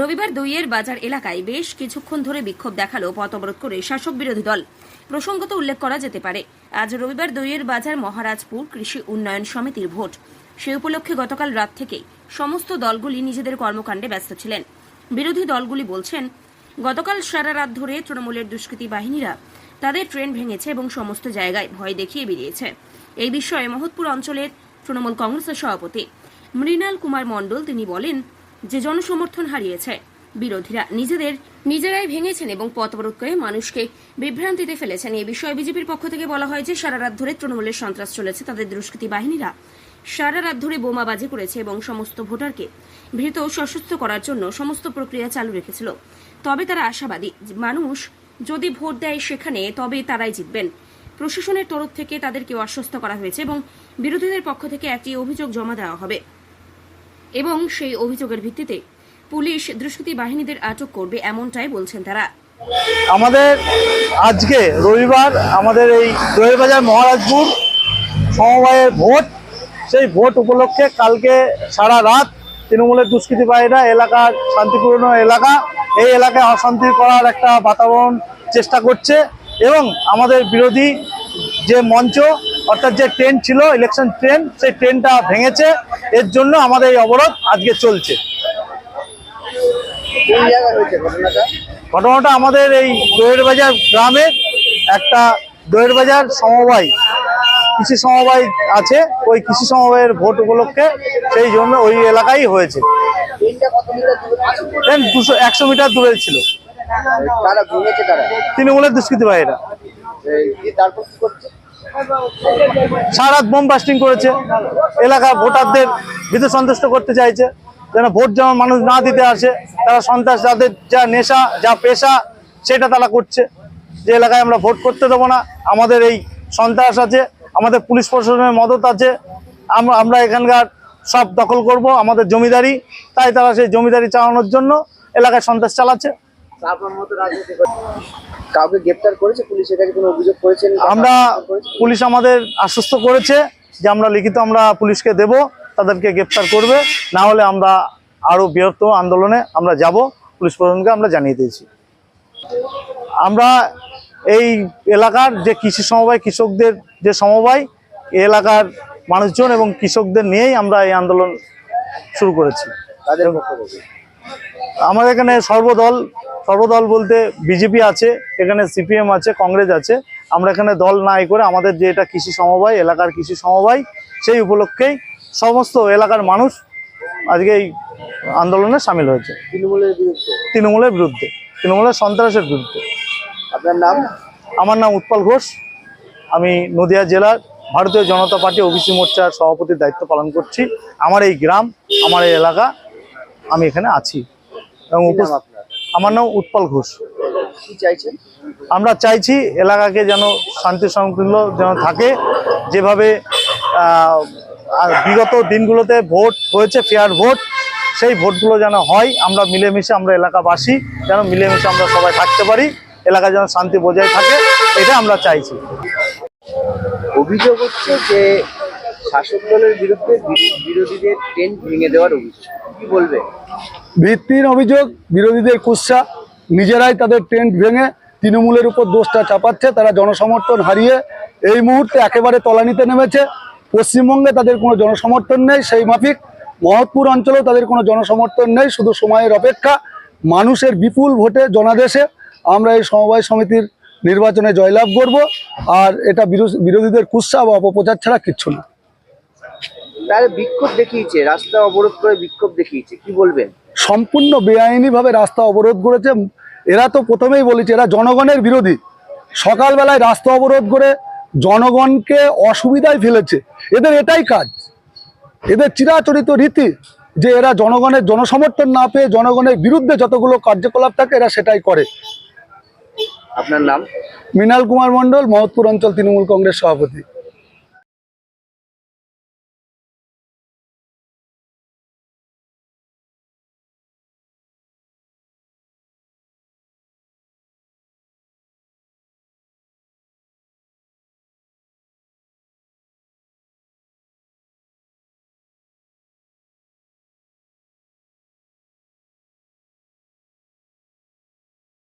রবিবার দইয়ের বাজার এলাকায় বেশ কিছুক্ষণ ধরে বিক্ষোভ দেখাল পথ অবরোধ করে শাসক বিরোধী দল। প্রসঙ্গত উল্লেখ করা যেতে পারে, আজ রবিবার দইয়ের বাজার মহারাজপুর কৃষি উন্নয়ন সমিতির ভোট। সে উপলক্ষে গতকাল রাত থেকে সমস্ত দলগুলি নিজেদের কর্মকাণ্ডে ব্যস্ত ছিলেন। বিরোধী দলগুলি বলছেন, গতকাল সারা রাত ধরে তৃণমূলের দুষ্কৃতী বাহিনীরা তাদের ট্রেন ভেঙেছে এবং সমস্ত জায়গায় ভয় দেখিয়ে বেরিয়েছে। এই বিষয়ে মহৎপুর অঞ্চলের তৃণমূল কংগ্রেসের সভাপতি মৃণাল কুমার মণ্ডল তিনি বলেন যে জনসমর্থন হারিয়েছে। বিরোধীরা নিজেদের নিজেরাই ভেঙেছেন এবং পথ অবরোধ করে মানুষকে বিভ্রান্তিতে ফেলেছেন। এই বিষয়ে বিজেপির পক্ষ থেকে বলা হয় যে, সারা রাত ধরে তৃণমূলের সন্ত্রাস চলেছে তাদের দুষ্কৃতী বাহিনীরা। সারা রাত ধরে বোমাবাজি করেছে এবং সমস্ত ভোটারকে ভীত সশস্ত্র করার জন্য সমস্ত প্রক্রিয়া চালু রেখেছিল। তবে তারা আশাবাদী মানুষ যদি ভোট দেয় সেখানে, তবে তারাই জিতবেন। প্রশাসনের তরফ থেকে তাদেরকে আশ্বস্ত করা হয়েছে এবং বিরোধীদের পক্ষ থেকে একটি অভিযোগ জমা দেওয়া হবে। এবং সেই অভিযোগের ভিত্তিতে পুলিশ দুষ্কৃতী বাহিনীদের আটক করবে, এমনটাই বলছেন তারা। আমাদের আজকে রবিবার আমাদের এই দোয়ের বাজার মহারাজপুর সমবায়ের ভোট, সেই ভোট উপলক্ষে কালকে সারা রাত তৃণমূলের দুষ্কৃতী বাহিনীরা এলাকার শান্তিপূর্ণ এলাকা, এই এলাকায় অশান্তি করার একটা বাতাবরণ চেষ্টা করছে এবং আমাদের বিরোধী যে মঞ্চ অর্থাৎ যে ট্রেন ছিল ইলেকশন ট্রেন সেই ট্রেনটা ভেঙেছে। এর জন্য আমাদের এই অবরোধ আজকে চলছে। ঘটনাটা আমাদের এই দইয়ের বাজার গ্রামের একটা দইয়ের বাজার সমবায় কৃষি সমবায় আছে। ওই কৃষি সমবায়ের ভোট উপলক্ষে সেই জন্য ওই এলাকায় হয়েছে। দুশো একশো মিটার দূরে ছিল। কারা তৃণমূলের দুষ্কৃতী ভাইয়েরা। এই দিয়ে তারপর কি করছে সারা রাত বোম বাস্টিং করেছে। এলাকার ভোটারদের ভীত সন্তুষ্ট করতে চাইছে। যেন ভোট যেমন মানুষ না দিতে আসে, তারা সন্ত্রাস, যাদের যা নেশা, যা পেশা, সেটা তারা করছে। যে এলাকায় আমরা ভোট করতে দেবো না, আমাদের এই সন্ত্রাস আছে, আমাদের পুলিশ প্রশাসনের মদত আছে। আমরা এখানকার সব দখল করব, আমাদের জমিদারি। তাই তারা সেই জমিদারি চালানোর জন্য এলাকায় সন্ত্রাস চালাচ্ছে। কাউকে গ্রেপ্তার করেছে? পুলিশের কাছে কোনো অভিযোগ করেছেন আমরা পুলিশ আমাদের আশ্বস্ত করেছে যে আমরা লিখিত আমরা পুলিশকে দেব তাদেরকে গ্রেপ্তার করবে না হলে আমরা আরও বৃহত্তম আন্দোলনে আমরা যাব। পুলিশ প্রশাসনকে আমরা জানিয়ে দিয়েছি। আমরা এই এলাকার যে কৃষি সমবায় কৃষকদের যে সমবায় এলাকার মানুষজন এবং কৃষকদের নিয়েই আমরা এই আন্দোলন শুরু করেছি। আমাদের এখানে সর্বদল সর্বদল বলতে বিজেপি আছে এখানে সিপিএম আছে কংগ্রেস আছে। আমরা এখানে দল নাই করে আমাদের যে এটা কৃষি সমবায় এলাকার কৃষি সমবায় সেই উপলক্ষেই সমস্ত এলাকার মানুষ আজকে এই আন্দোলনে সামিল হয়েছে। তৃণমূলের বিরুদ্ধে? তৃণমূলের বিরুদ্ধে তৃণমূলের সন্ত্রাসের বিরুদ্ধে। আপনার নাম? আমার নাম উৎপল ঘোষ। আমি নদিয়া জেলার ভারতীয় জনতা পার্টি ওবিসি মোর্চার সভাপতির দায়িত্ব পালন করছি। আমার এই গ্রাম আমার এই এলাকা আমি এখানে আছি। এবং উপস্থিত আমার নাম উৎপল ঘোষ। চাইছেন? আমরা চাইছি এলাকাকে যেন শান্তি শৃঙ্খল যেন থাকে। যেভাবে আর বিগত দিনগুলোতে ভোট হয়েছে ফেয়ার ভোট সেই ভোটগুলো যেন হয় আমরা মিলেমিশে আমরা এলাকাবাসী যেন মিলেমিশে আমরা সবাই থাকতে পারি এলাকা যেন শান্তি বজায় থাকে এটা আমরা চাইছি। অভিযোগ হচ্ছে যে শাসক দলের বিরুদ্ধে বিরোধীদের ট্রেন ভেঙে দেওয়ার অভিযোগ। কি বলবে? ভিত্তির অভিযোগ, বিরোধীদের কুৎসা নিজেরাই তাদের টেন্ট ভেঙে তৃণমূলের উপর দোষটা চাপাচ্ছে, তারা জনসমর্থন হারিয়ে এই মুহূর্তে একেবারে তলানিতে নেমেছে। পশ্চিমবঙ্গে তাদের কোনো জনসমর্থন নেই, সেই মাফিক। মহৎপুর অঞ্চলেও তাদের কোনো জনসমর্থন নেই, শুধু সময়ের অপেক্ষা। মানুষের বিপুল ভোটে জনাদেশে আমরা এই সমবায় সমিতির নির্বাচনে জয়লাভ করব, আর এটা বিরোধীদের কুৎসা বা অপপ্রচার ছাড়া কিচ্ছু না। বিক্ষোভ দেখিয়েছে, রাস্তা অবরোধ করে বিক্ষোভ দেখিয়েছে, কি বলবেন? সম্পূর্ণ বেআইনিভাবে রাস্তা অবরোধ করেছে। এরা তো প্রথমেই বলেছে এরা জনগণের বিরোধী। সকালবেলায় রাস্তা অবরোধ করে জনগণকে অসুবিধায় ফেলেছে। এদের এটাই কাজ। এদের চিরাচরিত রীতি যে এরা জনগণের জনসমর্থন না পেয়ে জনগণের বিরুদ্ধে যতগুলো কার্যকলাপ থাকে এরা সেটাই করে। আপনার নাম? মৃণাল কুমার মণ্ডল মহৎপুর অঞ্চল তৃণমূল কংগ্রেস সভাপতি।